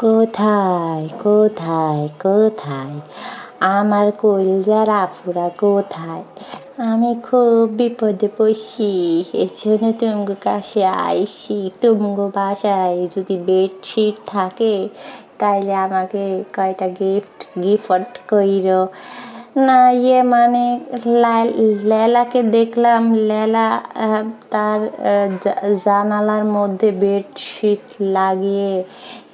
কোথায় কোথায় কোথায়? আমার কইল যারা আপুরা কোথায়? আমি খুব বিপদে পড়ছি এর জন্য তুমগো কাছে আইসি। তুমগো বাসায় যদি বেডশিট থাকে, তাইলে আমাকে কয়টা গিফট গিফট কইরো না ইয়ে মানে লেলাকে দেখলাম লেলা তার জানালার মধ্যে বেডশিট লাগিয়ে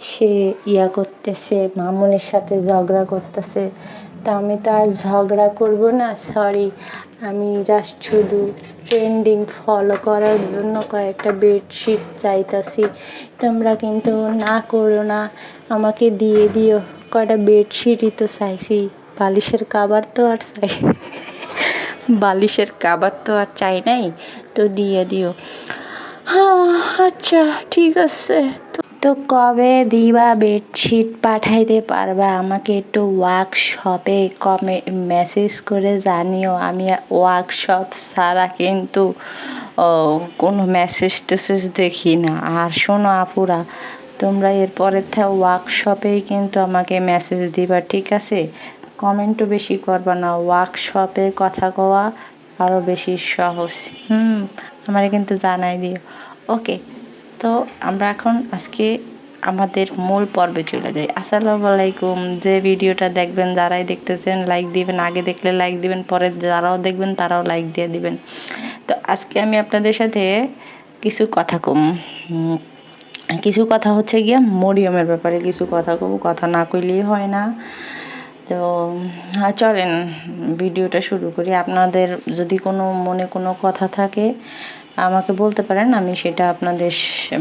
সে ইয়া করতেছে মামুনের সাথে ঝগড়া করতেছে তো আমি তো আর ঝগড়া করব না সরি আমি জাস্ট শুধু ট্রেন্ডিং ফলো করার জন্য কয়েকটা বেডশিট চাইতাছি তোমরা কিন্তু না করো না আমাকে দিয়ে দিও কয়টা বেডশিটই তো চাইছি বালিশের কাবার তো আর চাই। বালিশের কাবার তো আর চাই নাই, তো দিয়ে দিও। হ্যাঁ আচ্ছা ঠিক আছে। তো কবে দিবা বেডশিট পাঠাইতে পারবা? আমাকে একটু ওয়ার্কশপে কমে মেসেজ করে জানিও। আমি ওয়ার্কশপ ছাড়া কিন্তু কোনো মেসেজ টেসেজ দেখি না। আর শোনো আপুরা, তোমরা এরপরের থেকে ওয়ার্কশপেই কিন্তু আমাকে মেসেজ দিবা, ঠিক আছে? কমেন্টও বেশি করবা না ওয়ার্কশপে কথা কওয়া আরও বেশি সহজ। হুম, আমারে কিন্তু জানাই দিও। ওকে, তো আমরা এখন আজকে আমাদের মূল পর্বে চলে যাই। আসসালামু আলাইকুম, যে ভিডিওটা দেখবেন, যারাই দেখতেছেন লাইক দিবেন, আগে দেখলে লাইক দিবেন, পরে যারাও দেখবেন, তারাও লাইক দিয়ে দিবেন। তো আজকে আমি আপনাদের সাথে কিছু কথা কম। কিছু কথা হচ্ছে গিয়ে মরিয়মের ব্যাপারে কিছু কথা কব কথা না কইলেই হয় না। তো চলেন, ভিডিওটা শুরু করি। আপনাদের যদি কোনো মনে কোনো কথা থাকে, আমাকে বলতে পারেন, আমি সেটা আপনাদের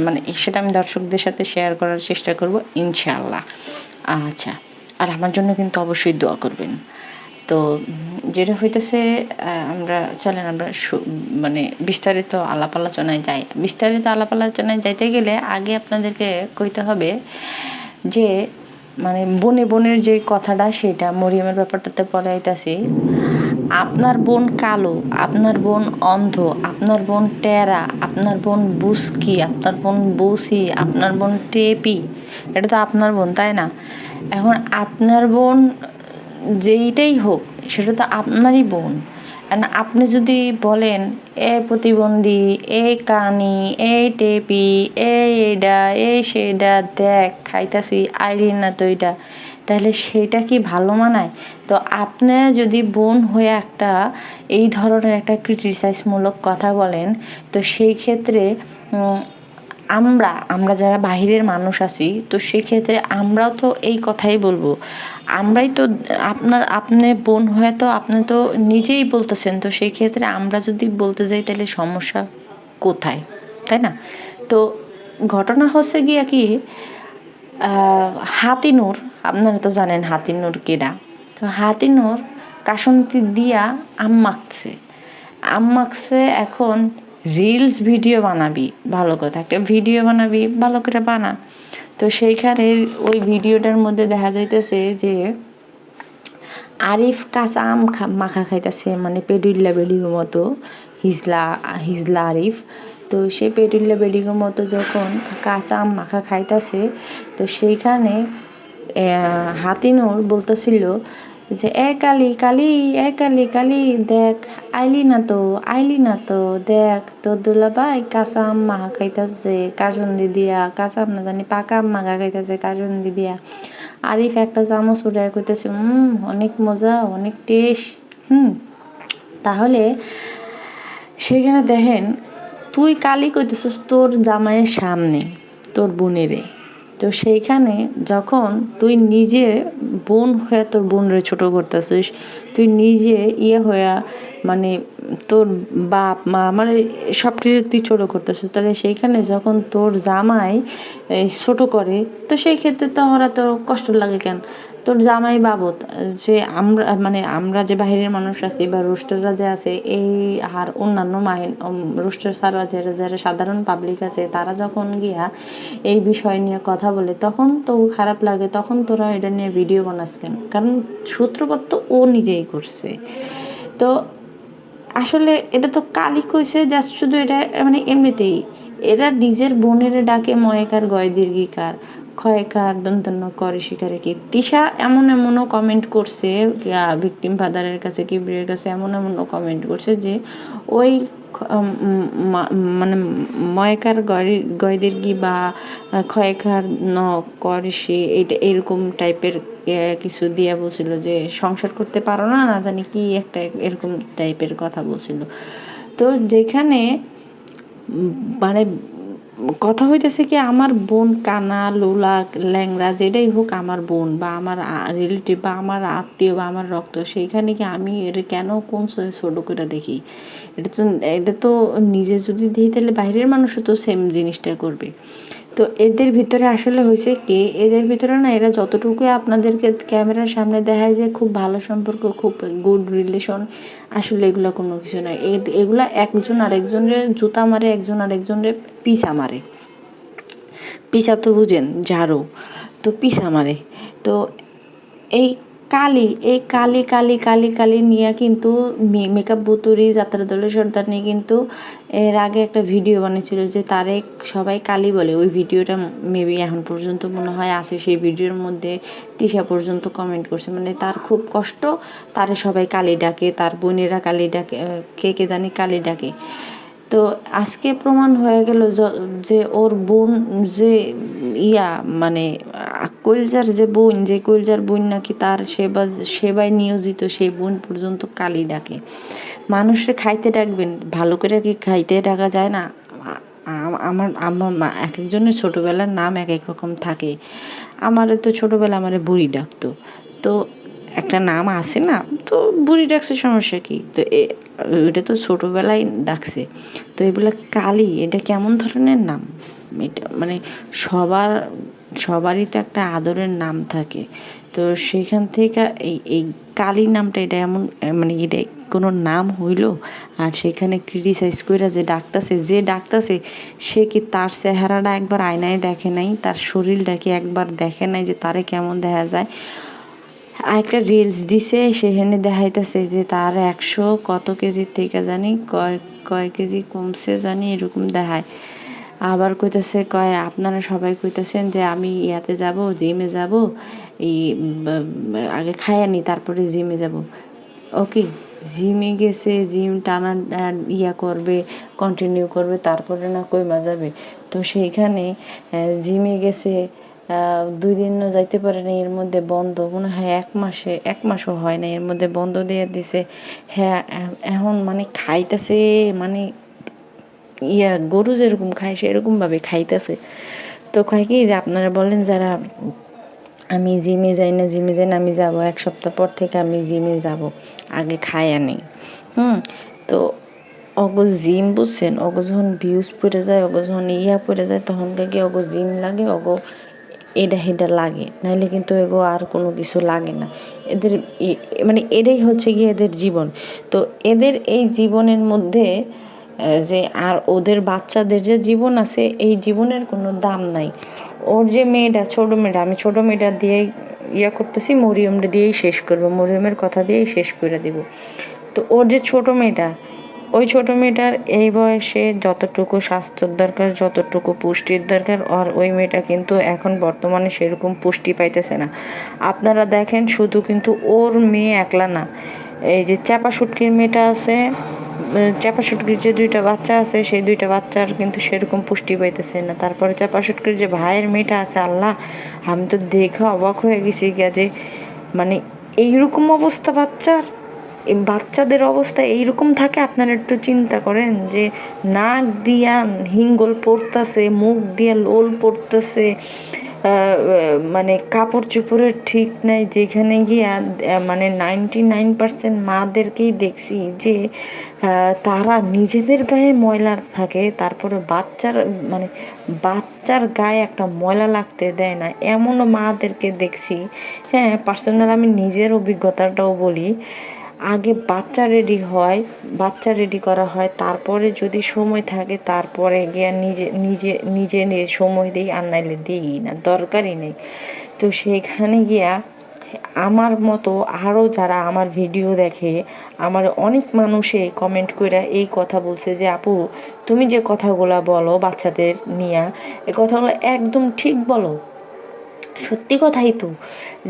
মানে সেটা আমি দর্শকদের সাথে শেয়ার করার চেষ্টা করব ইনশাল্লাহ আচ্ছা আর আমার জন্য কিন্তু অবশ্যই দোয়া করবেন। তো, যেটা হইতেছে আমরা, চলেন, আমরা মানে বিস্তারিত আলাপ আলোচনায় যাই। বিস্তারিত আলাপ আলোচনায় যাইতে গেলে আগে আপনাদেরকে কইতে হবে যে মানে বনে বনের যে কথাটা সেটা মরিয়মের ব্যাপারটাতে পড়াইতেছি। আপনার বোন কালো, আপনার বোন অন্ধ, আপনার বোন টেরা, আপনার বোন বুসকি, আপনার বোন বুসি, আপনার বোন টেপি, এটা তো আপনার বোন, তাই না? এখন আপনার বোন যেইটাই হোক, সেটা তো আপনারই বোন। আপনি যদি বলেন, এ প্রতিবন্ধী, এ কানি, এ টেপি, এ এডা, এ সেডা, দেখ, খাইতাছি, আইলি না তো এটা। তাহলে সেটা কি ভালো মানায়? তো আপনি যদি বোন হয়ে একটা এই ধরনের একটা ক্রিটিসাইজমূলক কথা বলেন, তো সেই ক্ষেত্রে আমরা আমরা যারা বাহিরের মানুষ আছি, তো সেক্ষেত্রে আমরাও তো এই কথাই বলব। আমরাই তো আপনার, আপনি বোন হয়ে তো আপনি তো নিজেই বলতেছেন, তো সেই ক্ষেত্রে আমরা যদি বলতে যাই তাহলে সমস্যা কোথায়? তাই না? তো ঘটনা হচ্ছে গিয়া কি হাতিনুর, আপনারা তো জানেন হাতিনুর কেডা? তো হাতিনুর কাসন্তি দিয়া আম মাখছে আম মাখছে এখন রিলস ভিডিও বানাবি, ভালো কথা। একটা ভিডিও বানাবি, ভালো করে বানা। তো সেইখানে ওই ভিডিওটার মধ্যে দেখা যাইতেছে যে আরিফ কাঁচা আম মাখা খাইতেছে মানে পেডুল্লা বেডিগো মতো, হিজলা হিজলা আরিফ। তো সে পেটুল্লা বেডিগোর মতো যখন কাঁচা আম মাখা খাইতেছে, তো সেইখানে হাতিনুর বলতেছিল যে, এ কালি কালি, এ কালি কালি, দেখ, আইলি না তো, আইলি না তো, দেখ, তোর দুলাভাই কাঁচা আম মাখা খাইতেছে কাসন্দি দিয়া, কাঁচা আম না জানি পাকা আম মাখা খাইতেছে কাসন্দি দিয়া। আরিফ একটা চামচ উঠায় কইতেছে হুম অনেক মজা, অনেক টেস্ট, হুম, তাহলে সেখানে দেখেন, তুই কালি কইতেছিস তোর জামাইয়ের সামনে, তোর বোনেরে। তো সেইখানে যখন তুই নিজে বোন হয়ে তোর বোনরে ছোটো করতেছিস, তুই নিজে ইয়ে হয়ে মানে তোর বাপ, মা মানে সব কিছু তুই ছোটো করতেছিস, তাহলে সেইখানে যখন তোর জামাই ছোটো করে, তো সেই ক্ষেত্রে তো আমরা তো কষ্ট লাগে কেন? তোর জামাই বাবদ যে আমরা মানে আমরা যে বাহিরের মানুষ আছি বা রোস্টাররা যে আছে, এই আর অন্যান্য মাহিন রোস্টার ছাড়া যারা যারা সাধারণ পাবলিক আছে, তারা যখন গিয়া এই বিষয় নিয়ে কথা বলে, তখন তো খারাপ লাগে, তখন তোরা এটা নিয়ে ভিডিও বানাস কেন? কারণ সূত্রপাত তো ও নিজেই করছে। তো আসলে এটা তো কালি কইছে জাস্ট শুধু এটা মানে এমনিতেই, এরা নিজের বোনের ডাকে ময়কার গয় দীর্ঘিকার ক্ষয়কার দন্তন্য করে শিকারে কি? তিশা এমন এমনও কমেন্ট করছে ভিকটিম ফাদারের কাছে, কিবরির কাছে এমন এমনও কমেন্ট করছে যে, ওই মানে ময়কার গয়দের কি বা ক্ষয়কার ন করিসি এইটা এরকম টাইপের কিছু দিয়া বলছিল যে, সংসার করতে পারো না না জানি কি একটা এরকম টাইপের কথা বলছিল। তো যেখানে মানে কথা হইতেছে কি, আমার বোন কানা, লোলা ল্যাংরা যেটাই হোক আমার বোন বা আমার রিলেটিভ বা আমার আত্মীয় বা আমার রক্ত, সেইখানে কি আমি এর কেন কোন ছোটো করে দেখি? এটা তো এটা তো নিজে যদি দিই তাহলে বাইরের মানুষও তো সেম জিনিসটা করবে। তো এদের ভিতরে আসলে হয়েছে কি, এদের ভিতরে না এরা যতটুকুই আপনাদেরকে ক্যামেরার সামনে দেখায় যে খুব ভালো সম্পর্ক, খুব গুড রিলেশন আসলে এগুলো কোনো কিছু নয়। এগুলা একজন আরেকজনের জুতা মারে, একজন আরেকজনের পিসা মারে। পিসা তো বুঝেন, ঝাড়ু। তো পিসা মারে। তো এই কালি, এই কালি কালি কালি কালি নিয়ে কিন্তু মেকআপ বুতুরি, যাত্রা দলের সর্দার নিয়ে কিন্তু এর আগে একটা ভিডিও বানিয়েছিল যে তারে সবাই কালি বলে। ওই ভিডিওটা মেবি এখন পর্যন্ত মনে হয় আছে, সেই ভিডিওর মধ্যে তিশা পর্যন্ত কমেন্ট করছে। মানে তার খুব কষ্ট, তারে সবাই কালি ডাকে, তার বোনেরা কালি ডাকে কে কে জানি কালি ডাকে। তো আজকে প্রমাণ হয়ে গেল যে ওর বোন যে ইয়া মানে আহ, কইলজার যে বোন যে কইলজার বোন নাকি তার সেবা সেবায় নিয়োজিত সেই বোন পর্যন্ত কালি ডাকে। মানুষে খাইতে ডাকবেন ভালো করে কি খাইতে ডাকা যায় না? আমার আমার মা- এক একজনের ছোটোবেলার নাম এক এক রকম থাকে। আমারও তো ছোটোবেলা আমারে বুড়ি ডাকতো। তো একটা নাম আছে না, তো বুড়ি ডাকছে, সমস্যা কি? তো এ- ওইটা তো ছোটোবেলায় ডাকছে। তো এগুলো কালি, এটা কেমন ধরনের নাম? এটা মানে সবার, সবারই তো একটা আদরের নাম থাকে। তো সেখান থেকে এই এই কালী নামটা, এটা এমন মানে এটা কোনো নাম হইল? আর সেখানে ক্রিটিসাইজ করে যে ডাকতাছে যে ডাকতাছে, সে কি তার চেহারাটা একবার আয়নায় দেখে নাই? তার শরীরটা কি একবার দেখে নাই যে তারে কেমন দেখা যায়? একটা রিলস দিছে, সেখানে দেখাইতেছে যে তার একশো কত কেজির থেকে জানি কয় কয় কেজি কমছে জানি এরকম দেখায়। আবার কইতেছে, কয়, আপনারা সবাই কইতেছেন যে আমি ইয়াতে যাব জিমে যাব, এই আগে খাইয়া নি, তারপরে জিমে যাব। ওকে জিমে গেছে জিম টানা ইয়া করবে কন্টিনিউ করবে, তারপরে না কইমা যাবে। তো সেইখানে জিমে গেছে দুই দিনও যাইতে পারে না এর মধ্যে বন্ধ। মনে হয় এক মাসে, এক মাসও হয় না এর মধ্যে বন্ধ দিয়ে দিছে। হ্যাঁ এখন মানে খাইতেছে মানে ইয়া, গরু যেরকম খায়, সেরকমভাবে খাইতেছে। তো কয় কি যে আপনারা বলেন যারা আমি জিমে যাই না, জিমে যাই না, আমি যাব, এক সপ্তাহ পর থেকে আমি জিমে যাব, আগে খায়া নেই। হুম, তো অগো জিম বুঝছেন, অগো যখন ভিউজ পড়ে যায়, অগো যখন ইয়া পড়ে যায়, তখন কি অগো জিম লাগে, অগো এটা হেটা লাগে। নাহলে কিন্তু এগো আর কোনো কিছু লাগে না। এদের মানে এটাই হচ্ছে গিয়ে এদের জীবন। তো এদের এই জীবনের মধ্যে যে আর ওদের বাচ্চাদের যে জীবন আছে, এই জীবনের কোনো দাম নাই। ওর যে মেয়েটা, ছোট মেয়েটা, আমি ছোট মেয়েটা দিয়েই ইয়া করতেছি, মরিয়মটা দিয়েই শেষ করব। মরিয়মের কথা দিয়েই শেষ করে দিব। তো ওর যে ছোট মেয়েটা ওই ছোট মেয়েটার এই বয়সে যতটুকু স্বাস্থ্যর দরকার, যতটুকু পুষ্টির দরকার, আর ওই মেয়েটা কিন্তু এখন বর্তমানে সেরকম পুষ্টি পাইতেছে না। আপনারা দেখেন, শুধু কিন্তু ওর মেয়ে একলা না, এই যে চাপা শুটকির মেয়েটা আছে চাপা শুটকির যে দুইটা বাচ্চা আছে, সেই দুইটা বাচ্চার কিন্তু সেরকম পুষ্টি পাইতেছে না। তারপরে চাপা শুটকির যে ভাইয়ের মেয়েটা আছে, আল্লাহ, আমি তো দেখে অবাক হয়ে গেছি গিয়া যে মানে এইরকম অবস্থা বাচ্চার। বাচ্চাদের অবস্থা এইরকম থাকে, আপনারা একটু চিন্তা করেন যে নাক দিয়া হিঙ্গল পড়তেছে মুখ দিয়া লোল পড়তেছে মানে কাপড় চোপড়ের ঠিক নাই, যেখানে গিয়া মানে নাইনটি নাইন পার্সেন্ট মাদেরকেই দেখছি যে তারা নিজেদের গায়ে ময়লা থাকে, তারপরে বাচ্চার মানে বাচ্চার গায়ে একটা ময়লা লাগতে দেয় না, এমনও মাদেরকে দেখছি। হ্যাঁ পার্সোনাল আমি নিজের অভিজ্ঞতাটাও বলি। আগে বাচ্চা রেডি হয়, বাচ্চা রেডি করা হয়, তারপরে যদি সময় থাকে, তারপরে গিয়া নিজে নিজে নিজে সময় দিই, আর নাইলে দিই না, দরকারই নেই। তো সেইখানে গিয়া আমার মতো আরও যারা আমার ভিডিও দেখে, আমার অনেক মানুষে কমেন্ট করে এই কথা বলছে যে, আপু, তুমি যে কথাগুলো বলো বাচ্চাদের নিয়ে, এ কথাগুলো একদম ঠিক বলো। সত্যি কথাই তো,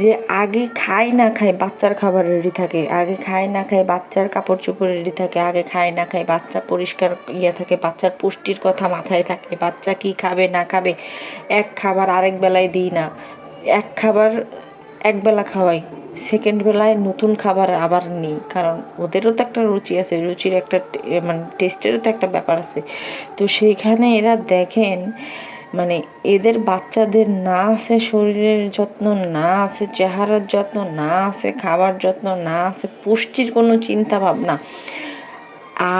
যে আগে খাই না খাই বাচ্চার খাবার রেডি থাকে, আগে খাই না খাই বাচ্চার কাপড় চোপড় রেডি থাকে, আগে খাই না খাই বাচ্চা পরিষ্কার ইয়ে থাকে, বাচ্চার পুষ্টির কথা মাথায় থাকে, বাচ্চা কি খাবে না খাবে, এক খাবার আরেক বেলায় দিই না, এক খাবার এক বেলা খাওয়াই সেকেন্ড বেলায় নতুন খাবার আবার নিই, কারণ ওদেরও তো একটা রুচি আছে, রুচির একটা মানে টেস্টেরও তো একটা ব্যাপার আছে, তো সেইখানে এরা দেখেন মানে এদের বাচ্চাদের না আছে শরীরের যত্ন, না আছে চেহারার যত্ন, না আছে খাবার যত্ন, না আছে পুষ্টির কোনো চিন্তা ভাবনা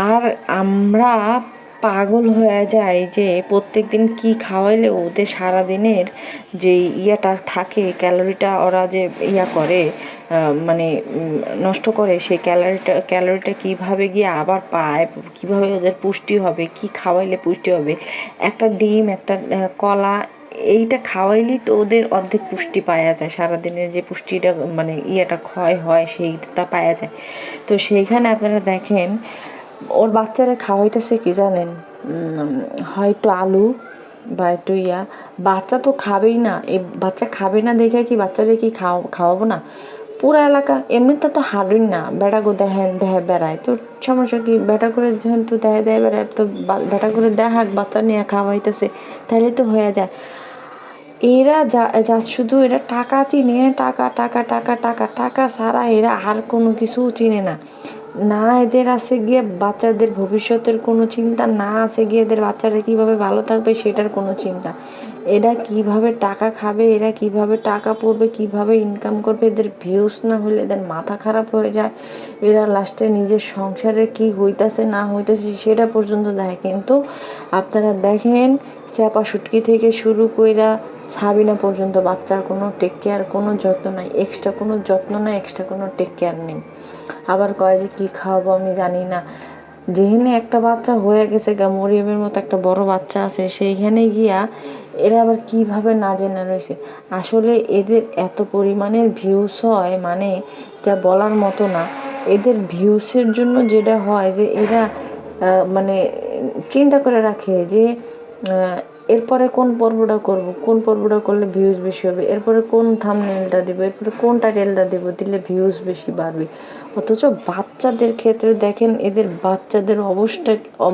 আর আমরা পাগল হয়ে যায় যে প্রত্যেক দিন কী খাওয়াইলে ওদের সারাদিনের যে ইয়েটা থাকে, ক্যালোরিটা ওরা যে ইয়া করে মানে নষ্ট করে, সেই ক্যালোরিটা ক্যালোরিটা কীভাবে গিয়ে আবার পায়, কীভাবে ওদের পুষ্টি হবে, কী খাওয়াইলে পুষ্টি হবে, একটা ডিম, একটা কলা, এইটা খাওয়াইলেই তো ওদের অর্ধেক পুষ্টি পাওয়া যায়, সারাদিনের যে পুষ্টিটা মানে ইয়েটা ক্ষয় হয় সেইটা পাওয়া যায়। তো সেইখানে আপনারা দেখেন ওর বাচ্চারা খাওয়াইতেছে কি জানেন? হয়তো আলু বা একটু ইয়া। বাচ্চা তো খাবেই না। এই বাচ্চা খাবে না দেখে কি বাচ্চারা কি খাও, খাওয়াবো না? পুরা এলাকা এমনিতে তো হারুই না। বেটা গো দেখেন দেহে বেড়ায়। তো সমস্যা কি? বেটা করে যেহেতু দেহে দেহে বেড়ায়, তো বেটা করে দেখাক বাচ্চা নিয়ে খাওয়াইতেছে তাহলে তো হয়ে যায়। এরা যা যা শুধু এরা টাকা চিনে, টাকা টাকা টাকা টাকা টাকা ছাড়া এরা আর কোনো কিছু চিনে না। না, এদের আছে গিয়ে বাচ্চাদের ভবিষ্যতের কোনো চিন্তা, না আছে গিয়ে এদের বাচ্চারা কীভাবে ভালো থাকবে সেটার কোনো চিন্তা। এরা কীভাবে টাকা খাবে, এরা কীভাবে টাকা পড়বে, কীভাবে ইনকাম করবে, এদের ভিউজ না হলে এদের মাথা খারাপ হয়ে যায়। এরা লাস্টে নিজের সংসারে কি হইতাছে, না হইতাছে সেটা পর্যন্ত দেখে। কিন্তু আপনারা দেখেন, স্যাপা শুটকি থেকে শুরু কইরা সাবিনা পর্যন্ত বাচ্চার কোনো টেক কেয়ার কোনো যত্ন নাই। এক্সট্রা কোনো যত্ন নাই এক্সট্রা কোনো টেক কেয়ার নেই। আবার কয় যে কী খাওয়াবো আমি জানি না। যেখানে একটা বাচ্চা হয়ে গেছে গা, মরিয়মের মতো একটা বড় বাচ্চা আছে, সেইখানে গিয়া এরা আবার কীভাবে না জেনে রয়েছে? আসলে এদের এত পরিমাণের ভিউস হয় মানে যা বলার মতো না। এদের ভিউসের জন্য যেটা হয় যে এরা মানে চিন্তা করে রাখে যে এরপরে কোন পর্বটা করব? কোন পর্বটা করলে ভিউজ বেশি হবে? এরপরে কোন থামনেলটা দিব? এরপরে কোন টাইটেলটা দেব? দিলে ভিউজ বেশি বাড়বে। অথচ বাচ্চাদের ক্ষেত্রে দেখেন, এদের বাচ্চাদের অবস্থা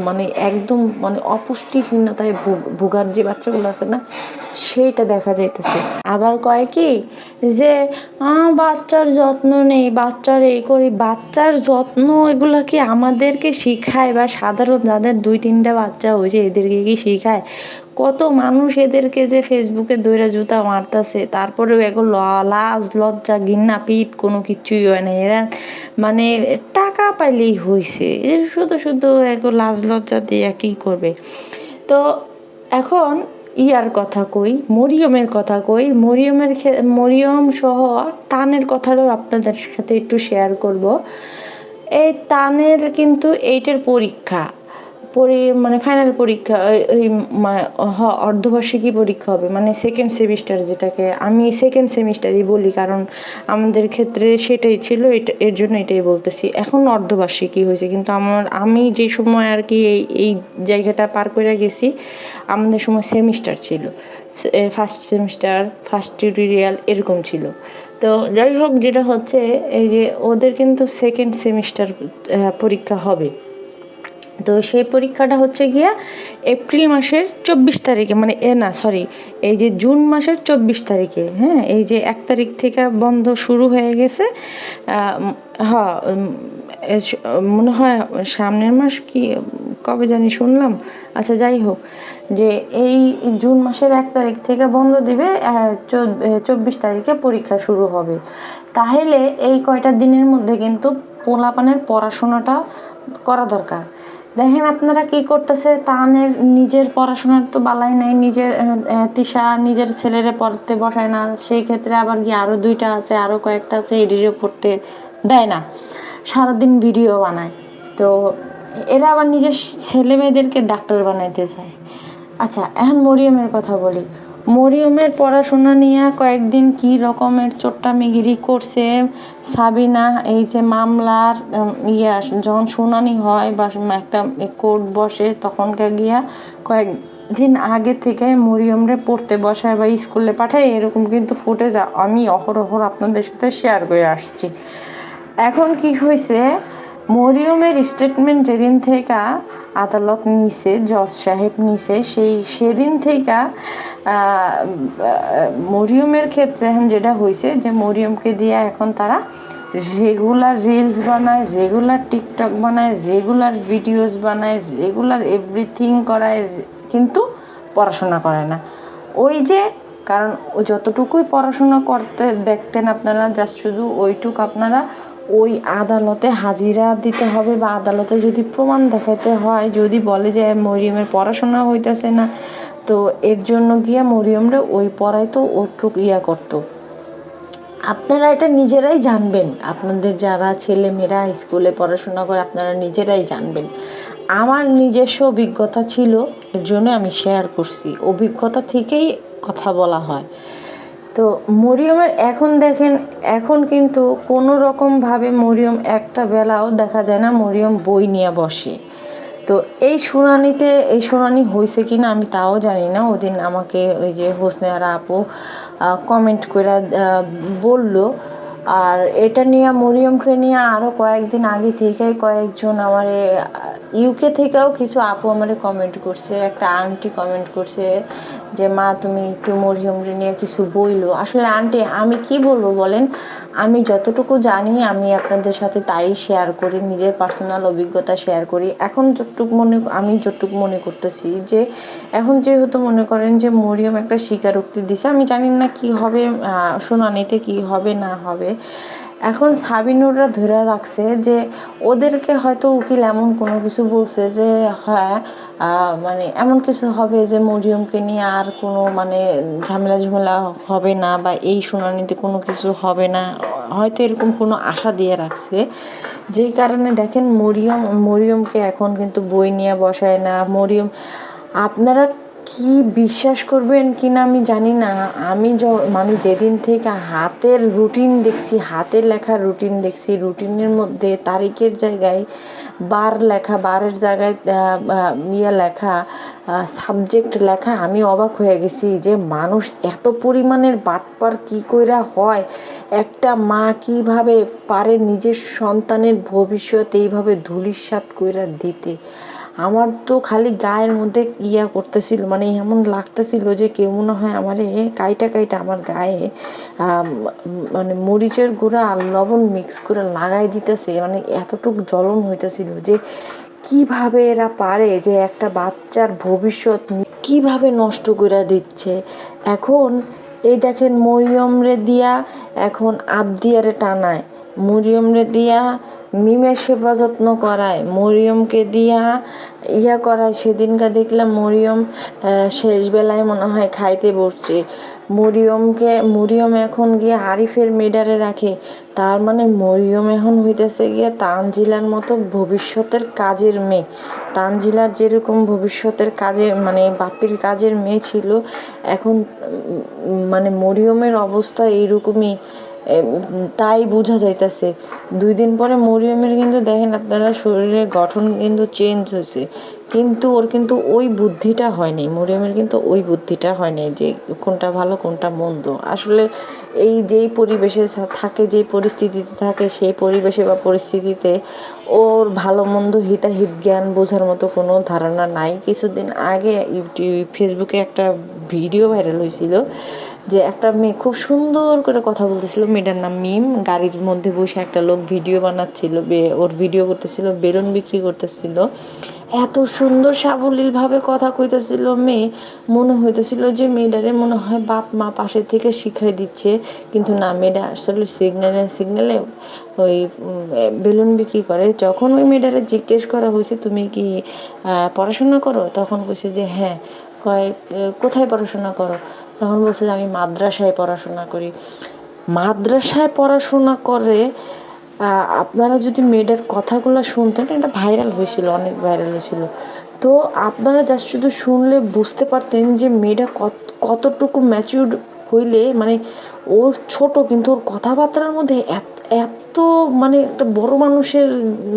মানে একদম মানে অপুষ্টিহীনতায় ভোগার যে বাচ্চাগুলো আছে না, সেইটা দেখা যাইতেছে। আবার কয় কি? যে বাচ্চার যত্ন নেই, বাচ্চার এই করি, বাচ্চার যত্ন এগুলো কি আমাদেরকে শিখায় বা সাধারণ যাদের দুই তিনটা বাচ্চা হয়েছে, এদেরকে কি শিখায়? কত মানুষ এদেরকে যে ফেসবুকে দৈরা জুতা মারতাছে, তারপরেও ল- লাজ, লজ্জা ঘিন্না পিঠ কোনো কিছুই হয় না। এরা মানে টাকা পাইলেই হয়েছে শুধু শুধু এগুলো লাজ, লজ্জা দিয়ে কী করবে? তো এখন ইয়ার কথা কই, মরিয়মের কথা কই, মরিয়মের মরিয়ম সহ তানের কথাটাও আপনাদের সাথে একটু শেয়ার করব। এই তানের কিন্তু এইটার পরীক্ষা। পরি মানে ফাইনাল পরীক্ষা হ- অর্ধবার্ষিকী পরীক্ষা হবে মানে সেকেন্ড সেমিস্টার যেটাকে আমি সেকেন্ড সেমিস্টারই বলি, কারণ আমাদের ক্ষেত্রে সেটাই ছিল, এটা, এর জন্য এটাই বলতেছি। এখন অর্ধবার্ষিকী হয়েছে, কিন্তু আমার, আমি যে সময় আর কি এই এই জায়গাটা পার করে গেছি, আমাদের সময় সেমিস্টার ছিল। ফার্স্ট সেমিস্টার ফার্স্ট টিউটোরিয়াল এরকম ছিল। তো যাই হোক, যেটা হচ্ছে, এই যে ওদের কিন্তু সেকেন্ড সেমিস্টার পরীক্ষা হবে। তো সেই পরীক্ষাটা হচ্ছে গিয়া এপ্রিল মাসের চব্বিশ তারিখে মানে এ না সরি এই যে জুন মাসের চব্বিশ তারিখে হ্যাঁ এই যে এক তারিখ থেকে বন্ধ শুরু হয়ে গেছে হ্যাঁ মনে হয় সামনের মাস কি, কবে জানি শুনলাম আচ্ছা যাই হোক, যে এই জুন মাসের এক তারিখ থেকে বন্ধ দিবে চব্বিশ তারিখে পরীক্ষা শুরু হবে। তাহলে এই কয়টা দিনের মধ্যে কিন্তু পোলাপানের পড়াশোনাটা করা দরকার। দেখেন আপনারা কি করতেছে? তানের নিজের পড়াশোনার তো বালাই নাই, নিজের তিশা নিজের ছেলেরে পড়তে বসায় না, সেই ক্ষেত্রে আবার গিয়ে আরও দুইটা আছে আরও কয়েকটা আছে, এডিটও পড়তে দেয় না। সারাদিন ভিডিও বানায়। তো এরা আবার নিজের ছেলে মেয়েদেরকে ডাক্তার বানাইতে চায়। আচ্ছা এখন মরিয়মের কথা বলি। মরিয়মের পড়াশোনা নিয়ে কয়েকদিন কি রকমের চোট্টামিগিরি করছে সাবিনা, এই যে মামলার ইয়া যখন শুনানি হয় বা একটা কোর্ট বসে তখনকার গিয়া কয়েক দিন আগে থেকে মরিয়মরে পড়তে বসায় বা স্কুলে পাঠায়, এরকম কিন্তু ফুটেজ আমি অহরহ আপনাদের সাথে শেয়ার করে আসছি। এখন কি হয়েছে মরিয়মের স্টেটমেন্ট যেদিন থেকে আদালত নিছে, জজ সাহেব নিছে। সেই সেদিন থেকে মরিয়মের ক্ষেত্রে যেটা হয়েছে যে মরিয়মকে দিয়ে এখন তারা রেগুলার রিলস বানায় রেগুলার টিকটক বানায় রেগুলার ভিডিওস বানায় রেগুলার এভরিথিং করায়, কিন্তু পড়াশোনা করে না। ওই যে, কারণ যতটুকুই পড়াশোনা করতে দেখতেন আপনারা জাস্ট শুধু ওইটুক আপনারা ওই আদালতে হাজিরা দিতে হবে বা আদালতে যদি প্রমাণ দেখাতে হয়, যদি বলে যে মরিয়মের পড়াশোনা হইতেছে না, তো এর জন্য গিয়া মরিয়মরা ওই পড়াইতো ওটুক ইয়া করতো। আপনারা এটা নিজেরাই জানবেন। আপনাদের যারা ছেলে মেয়েরা স্কুলে পড়াশোনা করে, আপনারা নিজেরাই জানবেন। আমার নিজস্ব অভিজ্ঞতা ছিল, এর জন্য আমি শেয়ার করছি। অভিজ্ঞতা থেকেই কথা বলা হয়। তো মরিয়মের এখন দেখেন, এখন কিন্তু কোনো রকমভাবে মরিয়ম একটা বেলাও দেখা যায় না, মরিয়ম বই নিয়ে বসে। তো এই শুনানিতে, এই শুনানি হয়েছে কি না আমি তাও জানি না, ওদিন আমাকে ওই যে হোসনেহারা আপু কমেন্ট করে বলল। আর এটা নিয়ে মরিয়মকে নিয়ে আরও কয়েকদিন আগে থেকেই কয়েকজন আমার ইউকে থেকেও কিছু আপু আমারে কমেন্ট করছে, একটা আন্টি কমেন্ট করছে যে, মা, তুমি একটু মরিয়মরে নিয়ে কিছু বইলো। আসলে, আন্টি, আমি কি বলব বলেন? আমি যতটুকু জানি, আমি আপনাদের সাথে তাই শেয়ার করি, নিজের পার্সোনাল অভিজ্ঞতা শেয়ার করি। এখন যতটুকু মনে, আমি যতটুকু মনে করতেছি যে, এখন যেহেতু মনে করেন যে মরিয়ম একটা স্বীকারোক্তি দিছে, আমি জানি না কি হবে শুনানিতে কি হবে, না হবে। এখন সাবিনুররা ধরে রাখছে যে, ওদেরকে হয়তো উকিল এমন কোনো কিছু বলছে যে হ্যাঁ মানে এমন কিছু হবে যে মরিয়মকে নিয়ে আর কোনো মানে ঝামেলা ঝামেলা হবে না বা এই শুনানিতে কোনো কিছু হবে না। হয়তো এরকম কোনো আশা দিয়ে রাখছে। যেই কারণে দেখেন মরিয়ম, মরিয়মকে এখন কিন্তু বই নিয়ে বসায় না। মরিয়ম, আপনারা কি বিশ্বাস করবেন কি না আমি জানি না। আমি মানে যেদিন থেকে হাতের রুটিন দেখছি, হাতের লেখা রুটিন দেখছি রুটিনের মধ্যে তারিখের জায়গায় বার লেখা, বারের জায়গায় ইয়ে লেখা সাবজেক্ট লেখা, আমি অবাক হয়ে গেছি যে মানুষ এত পরিমাণের বাটপার কি কইরা হয়? একটা মা কীভাবে পারে নিজের সন্তানের ভবিষ্যৎ এইভাবে ধূলিসাৎ কইরা দিতে? আমার তো খালি গায়ের মধ্যে ইয়া করতেছিল মানে এমন লাগতেছিল যে কেউ মনে হয় আমারে কাইটা কাইটা আমার গায়ে মানে মরিচের গুঁড়া আর লবণ মিক্স করে লাগাই দিতেছে মানে এতটুক জ্বলন হইতেছিল যে কীভাবে এরা পারে যে একটা বাচ্চার ভবিষ্যৎ কীভাবে নষ্ট করে দিচ্ছে। এখন এই দেখেন মরিয়মরে দিয়া এখন আবদিয়ারে টানায় মরিয়মরে দিয়া মিমের সেবা যত্ন করায়, মরিয়মকে দিয়া ইয়া করায়, সেদিনকে দেখলাম মরিয়ম শেষ বেলায় মনে হয় খাইতে বসছে। মরিয়মকে, মরিয়ম এখন গিয়ে আরিফের মেডারে রাখে। তার মানে মরিয়ম এখন হইতেছে গিয়ে তানজিলার মতো ভবিষ্যতের কাজের মেয়ে। তানজিলার যেরকম ভবিষ্যতের কাজে মানে বাপির কাজের মেয়ে ছিল, এখন মানে মরিয়মের অবস্থা এইরকমই। তাই বোঝা যাইতেছে। দুই দিন পরে মরিয়মের কিন্তু দেখেন আপনারা শরীরের গঠন কিন্তু চেঞ্জ হয়েছে কিন্তু ওর কিন্তু ওই বুদ্ধিটা হয়নি। মরিয়মের কিন্তু ওই বুদ্ধিটা হয়নি যে কোনটা ভালো, কোনটা মন্দ। আসলে এই যেই পরিবেশে থাকে, যেই পরিস্থিতিতে থাকে, সেই পরিবেশে বা পরিস্থিতিতে ওর ভালো, মন্দ হিতাহিত জ্ঞান বোঝার মতো কোনো ধারণা নাই। কিছুদিন আগে ইউটিউব ফেসবুকে একটা ভিডিও ভাইরাল হয়েছিল যে একটা মেয়ে খুব সুন্দর করে কথা বলতেছিল, মেয়েটার নাম মিম। গাড়ির মধ্যে বসে একটা লোক ভিডিও বানাচ্ছিল ওর ভিডিও করতেছিল, বেলুন বিক্রি করতেছিল। এত সুন্দর সাবলীলভাবে কথা কইতেছিল মেয়ে। মনে হইতেছিল যে মেয়েটারে মনে হয় বাপ মা পাশে থেকে শিখাই দিচ্ছে। কিন্তু না, মেয়েটা আসলে সিগন্যালে সিগন্যালে ওই বেলুন বিক্রি করে। যখন ওই মেয়েটারে জিজ্ঞেস করা হয়েছে, তুমি কি পড়াশোনা করো? তখন কইছে যে হ্যাঁ। কয় কোথায় পড়াশোনা করো? তখন বলছে যে আমি মাদ্রাসায় পড়াশোনা করি। মাদ্রাসায় পড়াশোনা করে আপনারা যদি মেয়েটার কথাগুলো শুনতেন, এটা ভাইরাল হয়েছিল, অনেক ভাইরাল হয়েছিল। তো আপনারা জাস্ট শুধু শুনলে বুঝতে পারতেন যে মেয়েটা কত, কতটুকু ম্যাচিউর হইলে মানে ওর ছোট, কিন্তু ওর কথাবার্তার মধ্যে এত এত মানে একটা বড় মানুষের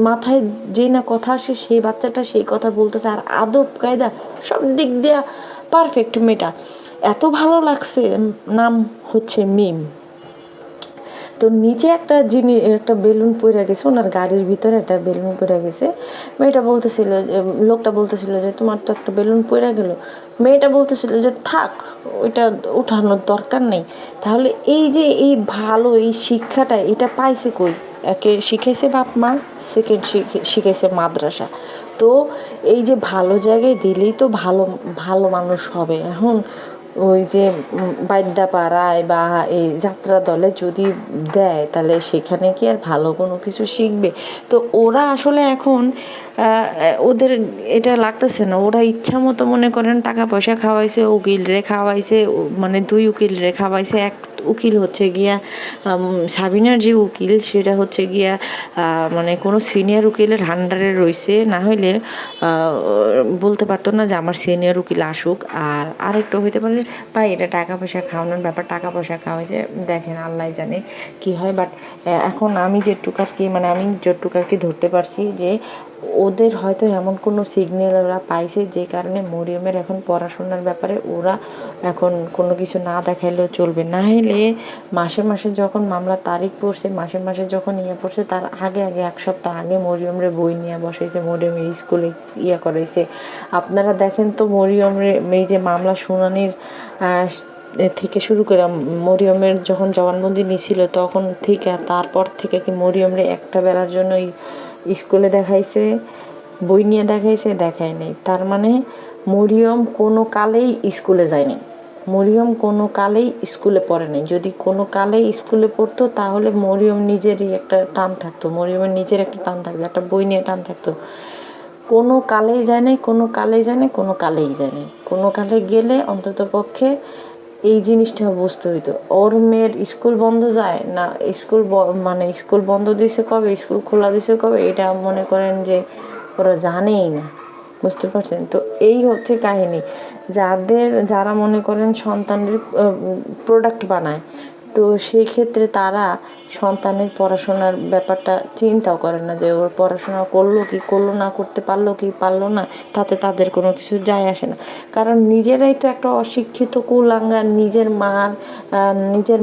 মাথায় যেই না কথা আসে, সেই বাচ্চাটা সেই কথা বলতেছে, আর আদব কায়দা সব দিক দিয়া পারফেক্ট মেয়েটা। এত ভালো লাগছে নাম হচ্ছে মিম। তো নিচে একটা জিনিস, একটা বেলুন পড়ে গেছে, ওনার গাড়ির ভিতরে একটা বেলুন পড়ে গেছে। মেয়েটা বলতেছিল লোকটা বলতেছিল যে, তোমার তো একটা বেলুন পড়ে গেল। মেয়েটা বলতেছিল যে, থাক, ওইটা উঠানোর দরকার নেই। তাহলে এই যে, এই ভালো, এই শিক্ষাটা, এটা পাইছে কই? একে শিখেছে বাপ মা সেকেন্ড শিখে শিখেছে মাদ্রাসা। তো এই যে, ভালো জায়গায় দিলেই তো ভালো ভালো মানুষ হবে। এখন ওই যে পাড়ায় বা এই যাত্রা দলে যদি দেয়, তাহলে সেখানে কি আর ভালো কোনো কিছু শিখবে? তো ওরা আসলে এখন ওদের এটা লাগতেছে না। ওরা ইচ্ছা মতো মনে করেন টাকা পয়সা খাওয়াইছে উকিল রে খাওয়াইছে মানে দুই উকিল রে খাওয়াইছে। এক উকিল হচ্ছে গিয়া সাবিনার যে উকিল, সেটা হচ্ছে গিয়া মানে কোনো সিনিয়র উকিলের হান্ডারে রয়েছে না হইলে বলতে পারতো না যে আমার সিনিয়র উকিল আসুক। আর আরেকটা হইতে পারে ভাই, এটা টাকা পয়সা খাওয়ানোর ব্যাপার। টাকা পয়সা খাওয়াইছে, দেখেন আল্লাহ জানে কি হয়। বাট এখন আমি যেটুকু আর কি মানে আমি যেটুকু আর কি ধরতে পারছি যে ওদের হয়তো এমন কোনো সিগন্যাল ওরা পাইছে যে কারণে মরিয়মের এখন পড়াশোনার ব্যাপারে ওরা এখন কোনো কিছু না দেখাইলেও চলবে। না হলে মাসে মাসে যখন মামলা তারিখ পড়ছে, মাসে মাসে যখন ইয়ে পড়ছে, তার আগে আগে এক সপ্তাহ আগে মরিয়মরে বই নিয়ে বসাইছে, মরিয়ম এই স্কুলে ইয়ে করাইছে। আপনারা দেখেন তো মরিয়মরে এই যে মামলা শুনানির থেকে শুরু করে মরিয়মের যখন জবানবন্দি নিছিল, তখন থেকে তারপর থেকে কি মরিয়মরে একটা বেলার জন্য স্কুলে দেখাইছে, বই নিয়ে দেখাইছে, দেখায় নেই। তার মানে মরিয়ম কোনো কালেই স্কুলে যায়নি মরিয়ম কোনো কালেই স্কুলে পড়ে নাই। যদি কোনো কালেই স্কুলে পড়তো, তাহলে মরিয়ম নিজেরই একটা টান থাকতো। মরিয়মের নিজের একটা টান থাকতো, একটা বই নিয়ে টান থাকতো। কোনো কালেই যায় নাই, কোনো কালেই যায় নাই, কোনো কালেই যায় নাই। কোনো কালে গেলে অন্তত পক্ষে এই জিনিসটা বুঝতে হইতো। ওর মেয়ের স্কুল বন্ধ যায় না, স্কুল মানে স্কুল বন্ধ দিছে কবে, স্কুল খোলা দিছে কবে, এটা মনে করেন যে ওরা জানেই না। বুঝতে পারছেন? তো এই হচ্ছে কাহিনী। যাদের, যারা মনে করেন সন্তানের প্রোডাক্ট বানায় তো সেই ক্ষেত্রে তারা সন্তানের পড়াশোনার ব্যাপারটা চিন্তাও করে না যে ওর পড়াশোনা করল কি, করল না, করতে পারল কি, পারল না, তাতে তাদের কোনো কিছু যায় আসে না। কারণ নিজেরাই তো একটা অশিক্ষিত কুলাঙ্গার, নিজের মার নিজের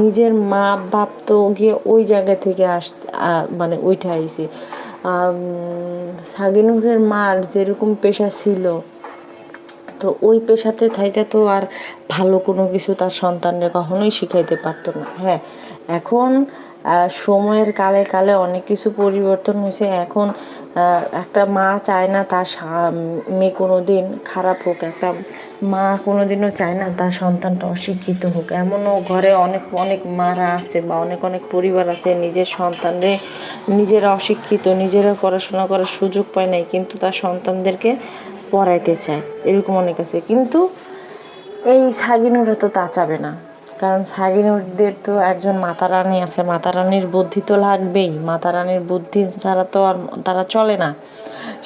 নিজের মা বাপ তো গিয়ে ওই জায়গা থেকে আস মানে উঠে আইছে। সাগিনুরের মার যেরকম পেশা ছিল তো ওই পেশাতে থাইকা তো আর ভালো কোনো কিছু তার সন্তানরা কখনোই শিখাইতে পারতো না। হ্যাঁ এখন সময়ের কালে কালে অনেক কিছু পরিবর্তন হয়েছে। এখন একটা মা চায় না তার মেয়ে কোনো দিন খারাপ হোক, একটা মা কোনো দিনও চায় না তার সন্তানটা অশিক্ষিত হোক। এমনও ঘরে অনেক অনেক মারা আছে বা অনেক অনেক পরিবার আছে, নিজের সন্তানদের নিজেরা অশিক্ষিত, নিজেরা পড়াশোনা করার সুযোগ পায় নাই, কিন্তু তার সন্তানদেরকে পড়াইতে চায়, এরকম অনেক আছে। কিন্তু এই সাগিনুরা তো তা চাবে না। কারণ সাগিনুরদের তো একজন মাতা রানী আছে। মাতা রানীর বুদ্ধি তো লাগবেই। মাতা রানীর বুদ্ধি ছাড়া তো আর তারা চলে না।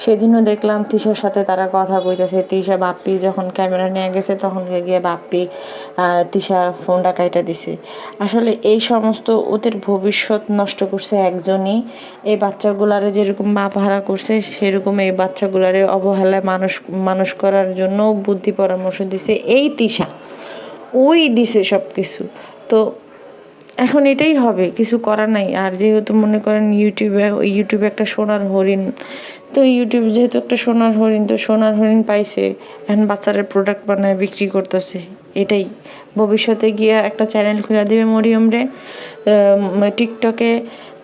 সেদিনও দেখলাম তিশার সাথে তারা কথা কইতেছে। তিশা বাপ্পি যখন ক্যামেরা নিয়ে গেছে, তখন গিয়ে বাপ্পি তিশা ফোনটা কাইটা দিছে। আসলে এই সমস্ত ওদের ভবিষ্যৎ নষ্ট করছে একজনই। এই বাচ্চাগুলারে যেরকম বাপ হারা করছে, সেরকম এই বাচ্চাগুলারে অবহেলায় মানুষ মানুষ করার জন্য বুদ্ধি পরামর্শ দিছে এই তিশা। ওই দিছে সব কিছু তো এখন এটাই হবে, কিছু করার নাই। আর যেহেতু মনে করেন ইউটিউবে ইউটিউবে একটা সোনার হরিণ, তো ইউটিউব যেহেতু একটা সোনার হরিণ, তো সোনার হরিণ পাইছে, এখন বাচ্চারা প্রোডাক্ট বানায় বিক্রি করতেছে। এটাই। ভবিষ্যতে গিয়ে একটা চ্যানেল খুলে দিবে মরিয়ম রে টিকটকে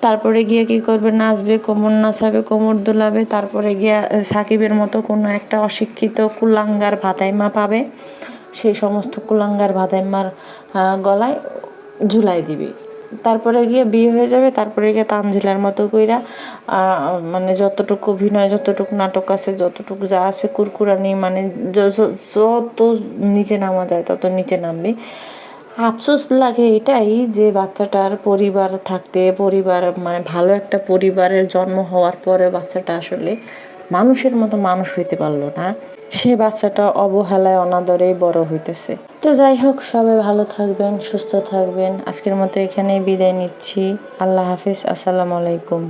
তারপরে গিয়ে কি করবে, নাচবে, কোমর নাচাবে, কোমর দোলাবে, তারপরে গিয়ে সাকিবের মতো কোনো একটা অশিক্ষিত কুলাঙ্গার ভাতাইমা পাবে। সেই সমস্ত কুলাঙ্গার ভাতাইমার গলায় ঝুলাই দিবি। তারপরে গিয়ে বিয়ে হয়ে যাবে, তারপরে গিয়ে তানজিলার মতো কইরা মানে যতটুকু অভিনয়, যতটুকু নাটক আছে, যতটুকু যা আছে, কুরকুরানি মানে যত নিচে নামা যায়, তত নিচে নামবি। আফসোস লাগে এটাই যে বাচ্চাটার পরিবার থাকতে, পরিবার মানে ভালো একটা পরিবারের জন্ম হওয়ার পরে বাচ্চাটা আসলে মানুষের মতো মানুষ হইতে পারল না। সে বাচ্চাটা অবহেলায় অনাদরেই বড় হইতেছে। তো যাই হোক, সবাই ভালো থাকবেন, সুস্থ থাকবেন। আজকের মতো এখানেই বিদায় নিচ্ছি। আল্লাহ হাফিজ, আসসালামু আলাইকুম।